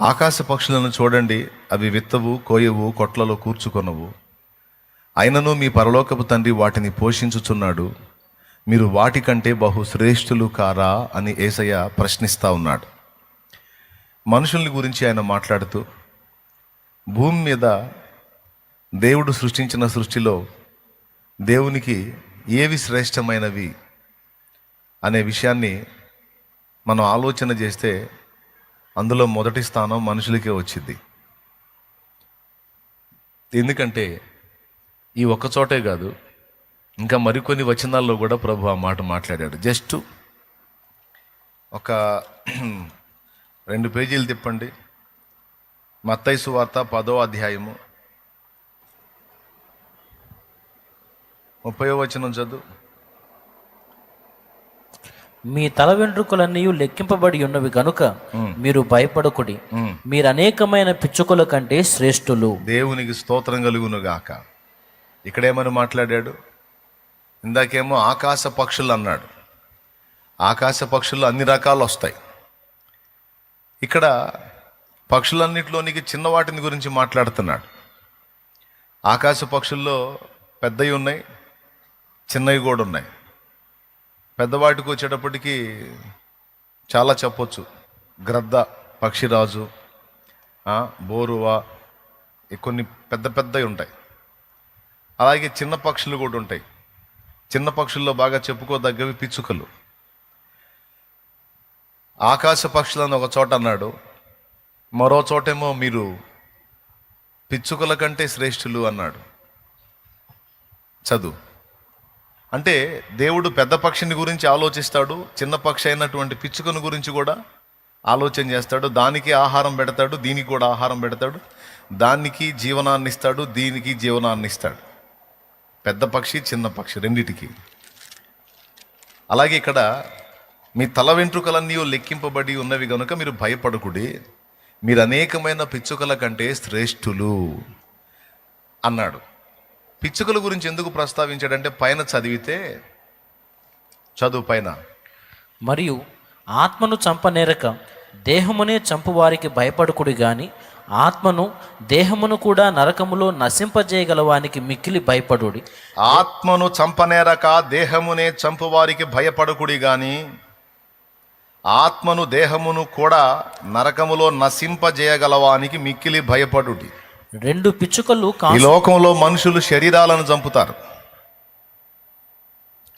ఆకాశ పక్షులను చూడండి అవి విత్తవు కోయవు కొట్లలో కూర్చుకొనవు. అయినను మీ పరలోకపు తండ్రి వాటిని పోషించుచున్నాడు. మీరు వాటికంటే బహు శ్రేష్ఠులు కారా అని ఏసయ్య ప్రశ్నిస్తా ఉన్నాడు. మనుషుల్ని గురించి ఆయన మాట్లాడుతూ భూమి మీద దేవుడు సృష్టించిన సృష్టిలో దేవునికి ఏవి శ్రేష్టమైనవి అనే విషయాన్ని మనం ఆలోచన చేస్తే అందులో మొదటి స్థానం మనుషులకే వచ్చింది. ఎందుకంటే ఈ ఒక్క చోటే కాదు ఇంకా మరికొన్ని వచనాల్లో కూడా ప్రభు ఆ మాట మాట్లాడాడు. జస్ట్ ఒక రెండు పేజీలు తిప్పండి. మత్తైసు వార్త పదో అధ్యాయము. ముప్పయో వచనం చదువు. మీ తల వెంట్రుకలన్నీ లెక్కింపబడి ఉన్నవి గనుక మీరు భయపడకుడి. మీరు అనేకమైన పిచ్చుకల కంటే శ్రేష్ఠులు. దేవునికి స్తోత్రం కలుగును గాక ఇక్కడేమని మాట్లాడాడు? ఇందాకేమో ఆకాశ పక్షులు అన్నాడు. ఆకాశ పక్షులు అన్ని రకాలు వస్తాయి ఇక్కడ పక్షులన్నిటిలోనికి చిన్న వాటిని గురించి మాట్లాడుతున్నాడు. ఆకాశ పక్షుల్లో పెద్దవి ఉన్నాయి చిన్నవి కూడా ఉన్నాయి పెద్దవాటికి వచ్చేటప్పటికి చాలా చెప్పొచ్చు. గ్రద్ద పక్షిరాజు బోరువా ఈ కొన్ని పెద్ద పెద్దవి ఉంటాయి. అలాగే చిన్న పక్షులు కూడా ఉంటాయి. చిన్న పక్షుల్లో బాగా చెప్పుకోదగ్గవి పిచ్చుకలు. ఆకాశ పక్షులను ఒక చోట అన్నాడు. మరో చోటేమో మీరు పిచ్చుకల కంటే శ్రేష్ఠులు అన్నాడు. చదువు. అంటే దేవుడు పెద్ద పక్షిని గురించి ఆలోచిస్తాడు చిన్న పక్షి అయినటువంటి పిచ్చుకను గురించి కూడా ఆలోచన చేస్తాడు దానికి ఆహారం పెడతాడు దీనికి కూడా ఆహారం పెడతాడు దానికి జీవనాన్ని ఇస్తాడు దీనికి జీవనాన్ని ఇస్తాడు. పెద్ద పక్షి చిన్న పక్షి రెండిటికి. అలాగే ఇక్కడ మీ తల వెంట్రుకలన్నీ లెక్కింపబడి ఉన్నవి కనుక మీరు భయపడకుడి. మీరు అనేకమైన పిచ్చుకల కంటే శ్రేష్ఠులు అన్నాడు. పిచ్చుకల గురించి ఎందుకు ప్రస్తావించాడంటే పైన చదివితే చదువు పైన. మరియు ఆత్మను చంపనేరక దేహమునే చంపువారికి భయపడకుడి గాని ఆత్మను దేహమును కూడా నరకములో నశింపజేయగలవానికి మిక్కిలి భయపడుడి. ఆత్మను చంపనేరక దేహమునే చంపువారికి భయపడకుడి గాని ఆత్మను దేహమును కూడా నరకములో నశింపజేయగలవానికి మిక్కిలి భయపడుడి. రెండు పిచ్చుకలు ఈ లోకంలో మనుషులు శరీరాలను చంపుతారు.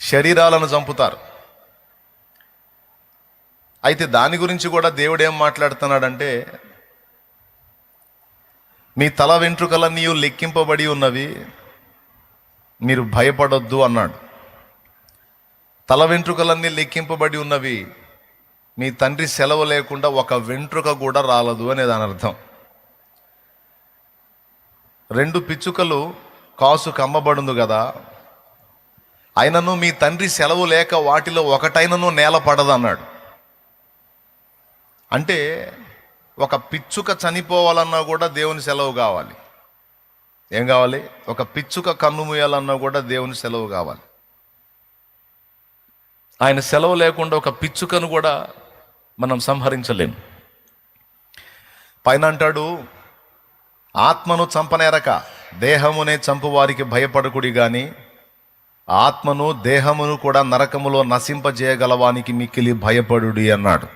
శరీరాలను చంపుతారు. అయితే దాని గురించి కూడా దేవుడు ఏం మాట్లాడుతున్నాడంటే మీ తల వెంట్రుకలన్నీ లెక్కింపబడి ఉన్నవి మీరు భయపడొద్దు అన్నాడు. తల వెంట్రుకలన్నీ లెక్కింపబడి ఉన్నవి మీ తండ్రి సెలవు లేకుండా ఒక వెంట్రుక కూడా రాలదు అనే దాని అర్థం. రెండు పిచ్చుకలు కాసు కమ్మబడును కదా అయినను మీ తండ్రి సెలవు లేక వాటిలో ఒకటైనను నేల పడదన్నాడు. అంటే ఒక పిచ్చుక చనిపోవాలన్నా కూడా దేవుని సెలవు కావాలి. ఏం కావాలి? ఒక పిచ్చుక కన్ను మూయాలన్నా కూడా దేవుని సెలవు కావాలి. ఆయన సెలవు లేకుండా ఒక పిచ్చుకను కూడా మనం సంహరించలేము పైన అంటాడు ఆత్మను చంపనేరక దేహమునే చంపువారికి భయపడకుడి గాని ఆత్మను దేహమును కూడా నరకములో నశింపజేయగలవానికి మిక్కిలి భయపడుడి అన్నాడు.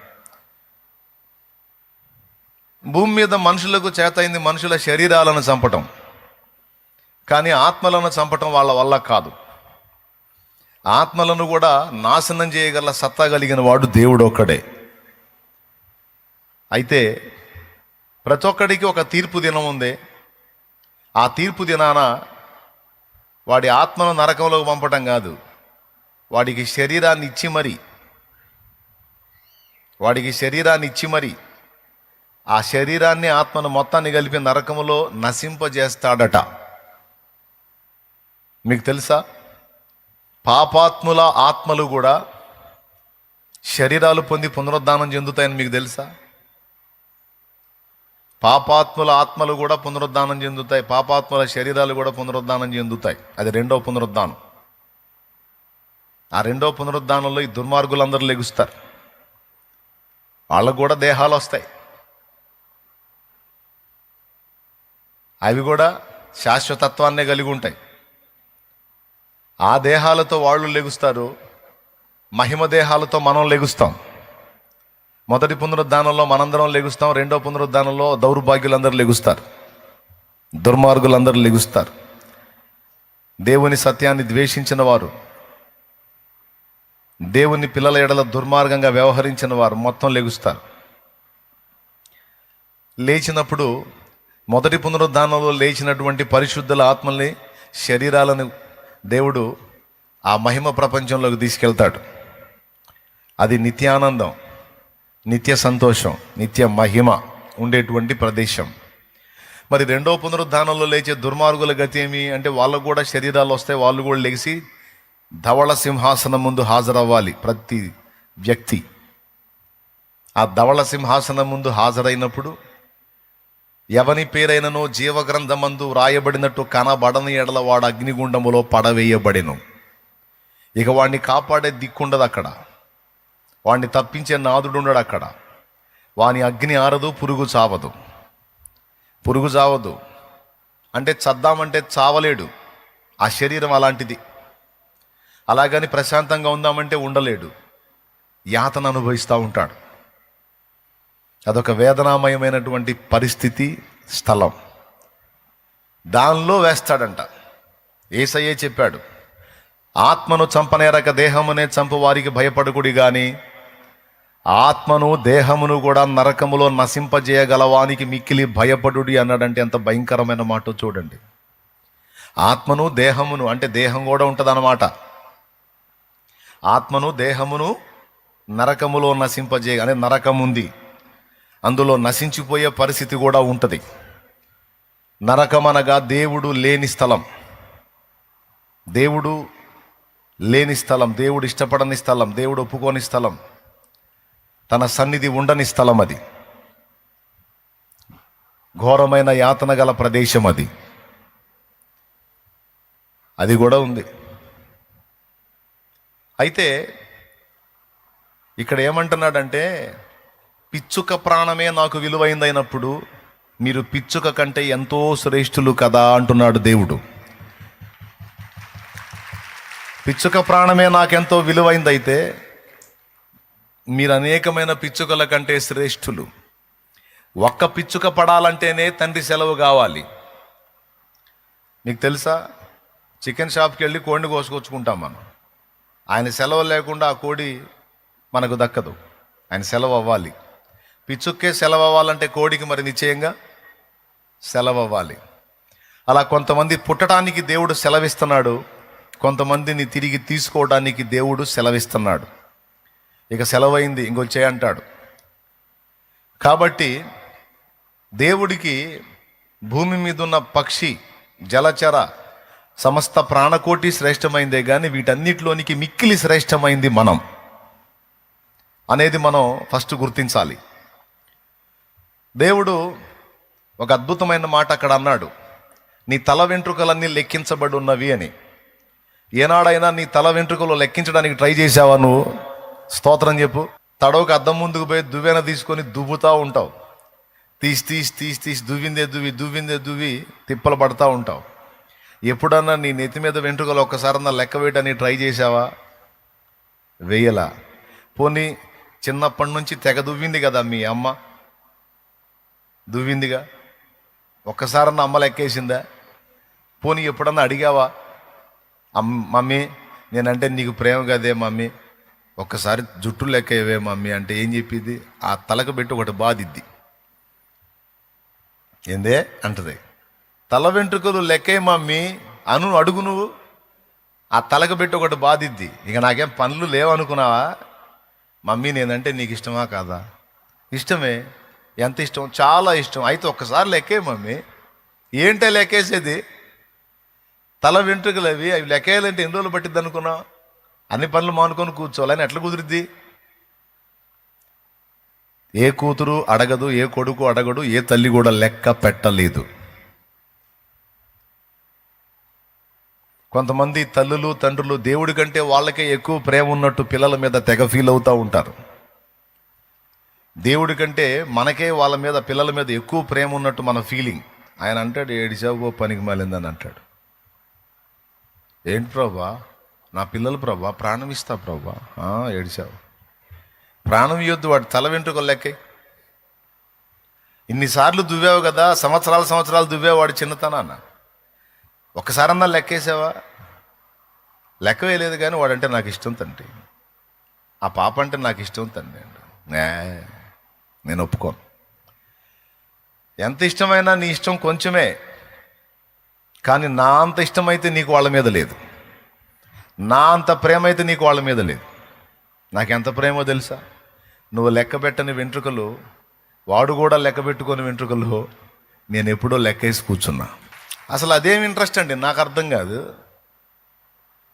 భూమి మీద మనుషులకు చేతైంది మనుషుల శరీరాలను చంపటం. కానీ ఆత్మలను చంపటం వాళ్ళ వల్ల కాదు. ఆత్మలను కూడా నాశనం చేయగల సత్తా కలిగిన వాడు దేవుడు ఒక్కడే అయితే ప్రతి ఒక్కడికి ఒక తీర్పు దినం ఉంది. ఆ తీర్పు దినాన వాడి ఆత్మను నరకంలోకి పంపటం కాదు. వాడికి శరీరాన్ని ఇచ్చి మరి. వాడికి శరీరాన్ని ఇచ్చి మరి. ఆ శరీరాన్ని ఆత్మను మొత్తాన్ని కలిపి నరకములో నశింపజేస్తాడట. మీకు తెలుసా? పాపాత్ముల ఆత్మలు కూడా శరీరాలు పొంది పునరుద్ధానం చెందుతాయని మీకు తెలుసా? పాపాత్ముల ఆత్మలు కూడా పునరుద్ధానం చెందుతాయి. పాపాత్ముల శరీరాలు కూడా పునరుద్ధానం చెందుతాయి. అది రెండో పునరుద్ధానం. ఆ రెండో పునరుద్ధానంలో ఈ దుర్మార్గులందరూ లెగుస్తారు. వాళ్ళకు కూడా దేహాలు వస్తాయి. అవి కూడా శాశ్వతత్వాన్నే కలిగి ఉంటాయి. ఆ దేహాలతో వాళ్ళు లెగుస్తారు. మహిమ దేహాలతో మనం లెగుస్తాం. మొదటి పునరుద్ధానంలో మనందరం లెగుస్తాం రెండో పునరుద్ధానంలో దౌర్భాగ్యులందరూ లెగుస్తారు. దుర్మార్గులందరూ లెగుస్తారు. దేవుని సత్యాన్ని ద్వేషించిన వారు దేవుని పిల్లల ఎడల దుర్మార్గంగా వ్యవహరించిన వారు మొత్తం లెగుస్తారు. లేచినప్పుడు మొదటి పునరుద్ధానంలో లేచినటువంటి పరిశుద్ధుల ఆత్మల్ని శరీరాలను దేవుడు ఆ మహిమ ప్రపంచంలోకి తీసుకెళ్తాడు. అది నిత్యానందం. నిత్య సంతోషం నిత్య మహిమ ఉండేటువంటి ప్రదేశం. మరి రెండో పునరుద్ధానంలో లేచే దుర్మార్గుల గతి ఏమి? అంటే వాళ్ళకు కూడా శరీరాలు వస్తాయి వాళ్ళు కూడా లేచి ధవళ సింహాసనం ముందు హాజరవ్వాలి ప్రతి వ్యక్తి. ఆ ధవళ సింహాసనం ముందు హాజరైనప్పుడు ఎవని పేరైననో జీవగ్రంథమందు వ్రాయబడినట్టు కనబడని ఎడల వాడు అగ్నిగుండములో పడవేయబడెను. ఇక వాడిని కాపాడే దిక్కుండదు అక్కడ. వాడిని తప్పించే నాదుడు ఉండడు అక్కడ. వాని అగ్ని ఆరదు పురుగు చావదు. పురుగు చావదు. అంటే చద్దామంటే చావలేడు. ఆ శరీరం అలాంటిది. అలాగని ప్రశాంతంగా ఉందామంటే ఉండలేడు. యాతన అనుభవిస్తూ ఉంటాడు. అదొక వేదనామయమైనటువంటి పరిస్థితి స్థలం. దానిలో వేస్తాడంట. ఏసయ్యే చెప్పాడు ఆత్మను చంపనేరక దేహమునే చంపు వారికి భయపడుకుడి కానీ ఆత్మను దేహమును కూడా నరకములో నశింపజేయగలవానికి మిక్కిలి భయపడుడి అన్నాడంటే ఎంత భయంకరమైన మాట చూడండి. ఆత్మను దేహమును అంటే దేహం కూడా ఉంటుందన్నమాట. ఆత్మను దేహమును నరకములో నశింపజేయ అనే నరకం ఉంది అందులో నశించిపోయే పరిస్థితి కూడా ఉంటుంది. నరకం అనగా దేవుడు లేని స్థలం. దేవుడు లేని స్థలం దేవుడు ఇష్టపడని స్థలం దేవుడు ఒప్పుకోని స్థలం. తన సన్నిధి ఉండని స్థలం అది. ఘోరమైన యాతన గల ప్రదేశం అది. అది కూడా ఉంది. అయితే ఇక్కడ ఏమంటున్నాడంటే పిచ్చుక ప్రాణమే నాకు విలువైందైనప్పుడు మీరు పిచ్చుక కంటే ఎంతో శ్రేష్ఠులు కదా అంటున్నాడు దేవుడు. పిచ్చుక ప్రాణమే నాకెంతో విలువైందైతే మీరు అనేకమైన పిచ్చుకల కంటే శ్రేష్ఠులు. ఒక్క పిచ్చుక పడాలంటేనే తండ్రి సెలవు కావాలి. మీకు తెలుసా? చికెన్ షాప్కి వెళ్ళి కోడిని కోసుకొచ్చుకుంటాం మనం. ఆయన సెలవు లేకుండా ఆ కోడి మనకు దక్కదు. ఆయన సెలవు అవ్వాలి. పిచ్చుక్కే సెలవు అవ్వాలంటే కోడికి మరి నిశ్చయంగా సెలవు అవ్వాలి. అలా కొంతమంది పుట్టడానికి దేవుడు సెలవిస్తున్నాడు. కొంతమందిని తిరిగి తీసుకోవడానికి దేవుడు సెలవిస్తున్నాడు. ఇక సెలవైంది ఇంకొచ్చే అంటాడు. కాబట్టి దేవుడికి భూమి మీద ఉన్న పక్షి జలచర సమస్త ప్రాణకోటి శ్రేష్టమైందే కానీ వీటన్నిటిలోనికి మిక్కిలి శ్రేష్టమైంది మనం అనేది మనం ఫస్ట్ గుర్తించాలి. దేవుడు ఒక అద్భుతమైన మాట అక్కడ అన్నాడు. నీ తల వెంట్రుకలన్నీ లెక్కించబడి ఉన్నవి అని. ఏనాడైనా నీ తల వెంట్రుకలు లెక్కించడానికి ట్రై చేసావా నువ్వు? స్తోత్రం చెప్పు. తడవకు అద్దం ముందుకు పోయి దువ్వెన తీసుకొని దువ్వుతూ ఉంటావు. తీసి తీసి తీసి తీసి దువ్విందే దువ్వి దువ్విందే దువ్వి తిప్పలు పడతా ఉంటావు. ఎప్పుడన్నా నీ నెత్తి మీద వెంట్రుకలు ఒక్కసారన్నా లెక్క వేయడానికి ట్రై చేసావా వేయలా. పోనీ చిన్నప్పటి నుంచి తెగ దువ్వింది కదా మీ అమ్మ? దువ్విందిగా? ఒక్కసారన్నా అమ్మ లెక్కేసిందా? పోనీ ఎప్పుడన్నా అడిగావా? అమ్ మమ్మీ నేనంటే నీకు ప్రేమ కదే మమ్మీ. ఒక్కసారి జుట్టు లెక్క ఇవే మమ్మీ అంటే ఏం చెప్పింది? ఆ తలకు పెట్టి ఒకటి బాధిద్ది. ఏందే? అంటది. తల వెంట్రుకలు లెక్కే మమ్మీ. అను అడుగు నువ్వు. ఆ తలకు పెట్టి ఒకటి బాధిద్ది. ఇక నాకేం పనులు లేవనుకున్నావా? మమ్మీ నేనంటే నీకు ఇష్టమా కాదా? ఇష్టమే. ఎంత ఇష్టం? చాలా ఇష్టం. అయితే ఒక్కసారి లెక్కే మమ్మీ. ఏంటే లెక్కేసేది? తల వెంట్రుకలు అవి అవి లెక్కేయాలంటే ఎన్ని రోజులు పట్టిద్ది అనుకున్నావు? అన్ని పనులు మానుకొని కూర్చోవాలని ఎట్లా కుదిరిద్ది? ఏ కూతురు అడగదు ఏ కొడుకు అడగడు ఏ తల్లి కూడా లెక్క పెట్టలేదు. కొంతమంది తల్లులు తండ్రులు దేవుడి కంటే వాళ్ళకే ఎక్కువ ప్రేమ ఉన్నట్టు పిల్లల మీద తెగ ఫీల్ అవుతూ ఉంటారు. దేవుడి కంటే మనకే వాళ్ళ మీద పిల్లల మీద ఎక్కువ ప్రేమ ఉన్నట్టు మన ఫీలింగ్ ఆయన అంటాడు ఏడిచావు పనికి మాలిందని అంటాడు. ఏంటి ప్రభా? నా పిల్లలు ప్రభా ప్రాణం ఇస్తా ప్రభా ఏడిచావు. ప్రాణం ఇవ్వద్దు వాడి తల వెంట్రుకలు లెక్కే. ఇన్నిసార్లు దువ్వావు కదా సంవత్సరాలు సంవత్సరాలు దువ్వావు వాడు చిన్నతనాన్న. ఒక్కసారన్నా లెక్కేసావా? లెక్క వేయలేదు కానీ వాడంటే నాకు ఇష్టం తండ్రి. ఆ పాప అంటే నాకు ఇష్టం తండ్రి నేను ఒప్పుకోను. ఎంత ఇష్టమైనా నీ ఇష్టం కొంచెమే కానీ నా అంత ఇష్టమైతే నీకు వాళ్ళ మీద లేదు. నా అంత ప్రేమ అయితే నీకు వాళ్ళ మీద లేదు. నాకు ఎంత ప్రేమో తెలుసా? నువ్వు లెక్క పెట్టని వెంట్రుకలు వాడు కూడా లెక్క పెట్టుకొని వెంట్రుకలు నేను ఎప్పుడో లెక్క వేసి కూర్చున్నా. అసలు అదేం ఇంట్రెస్ట్ అండి? నాకు అర్థం కాదు.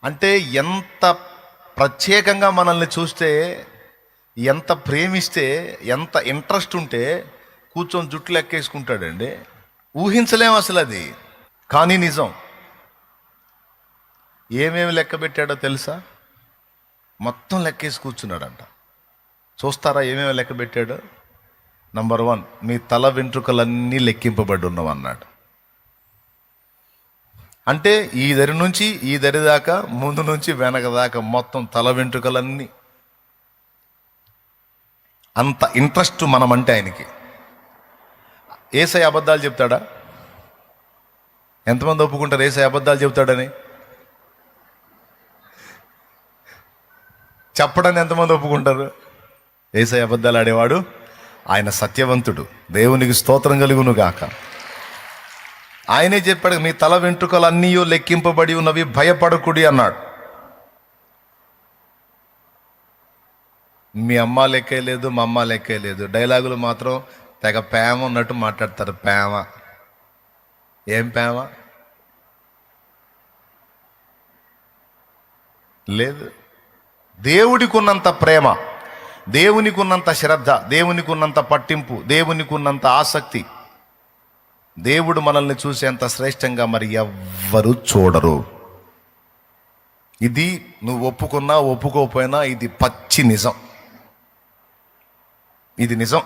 అంటే ఎంత ప్రత్యేకంగా మనల్ని చూస్తే ఎంత ప్రేమిస్తే ఎంత ఇంట్రెస్ట్ ఉంటే కూర్చొని జుట్టు లెక్కేసుకుంటాడండి ఊహించలేం అసలు అది. కానీ నిజం. ఏమేమి లెక్క పెట్టాడో తెలుసా? మొత్తం లెక్కేసి కూర్చున్నాడంట. చూస్తారా ఏమేమి లెక్క పెట్టాడు? నంబర్ వన్ మీ తల వెంట్రుకలన్నీ లెక్కింపబడి ఉన్నావు అన్నాడు. అంటే ఈ దరి నుంచి ఈ దరి దాకా ముందు నుంచి వెనక దాకా మొత్తం తల వెంట్రుకలన్నీ. అంత ఇంట్రెస్ట్ మనమంటే ఆయనకి. ఏసై అబద్ధాలు చెప్తాడా? ఎంతమంది ఒప్పుకుంటారు ఏసై అబద్ధాలు చెప్తాడని? చెప్పడాన్ని ఎంతమంది ఒప్పుకుంటారు? ఏసై అబద్ధాలు ఆడేవాడు ఆయన సత్యవంతుడు. దేవునికి స్తోత్రం కలుగును గాక ఆయనే చెప్పాడు మీ తల వెంట్రుకలు అన్నీ లెక్కింపబడి ఉన్నవి భయపడకుడి అన్నాడు. మీ అమ్మ లెక్కే లేదు మా అమ్మ లెక్కే లేదు. డైలాగులు మాత్రం తెగ ప్రేమ ఉన్నట్టు మాట్లాడతారు ప్రేమ. ఏం ప్రేమ? లేదు. దేవుడికి ఉన్నంత ప్రేమ దేవునికి ఉన్నంత శ్రద్ధ దేవునికి ఉన్నంత పట్టింపు దేవునికి ఉన్నంత ఆసక్తి. దేవుడు మనల్ని చూసేంత శ్రేష్టంగా మరి ఎవ్వరు చూడరు. ఇది నువ్వు ఒప్పుకున్నా ఒప్పుకోకపోయినా ఇది పచ్చి నిజం. ఇది నిజం.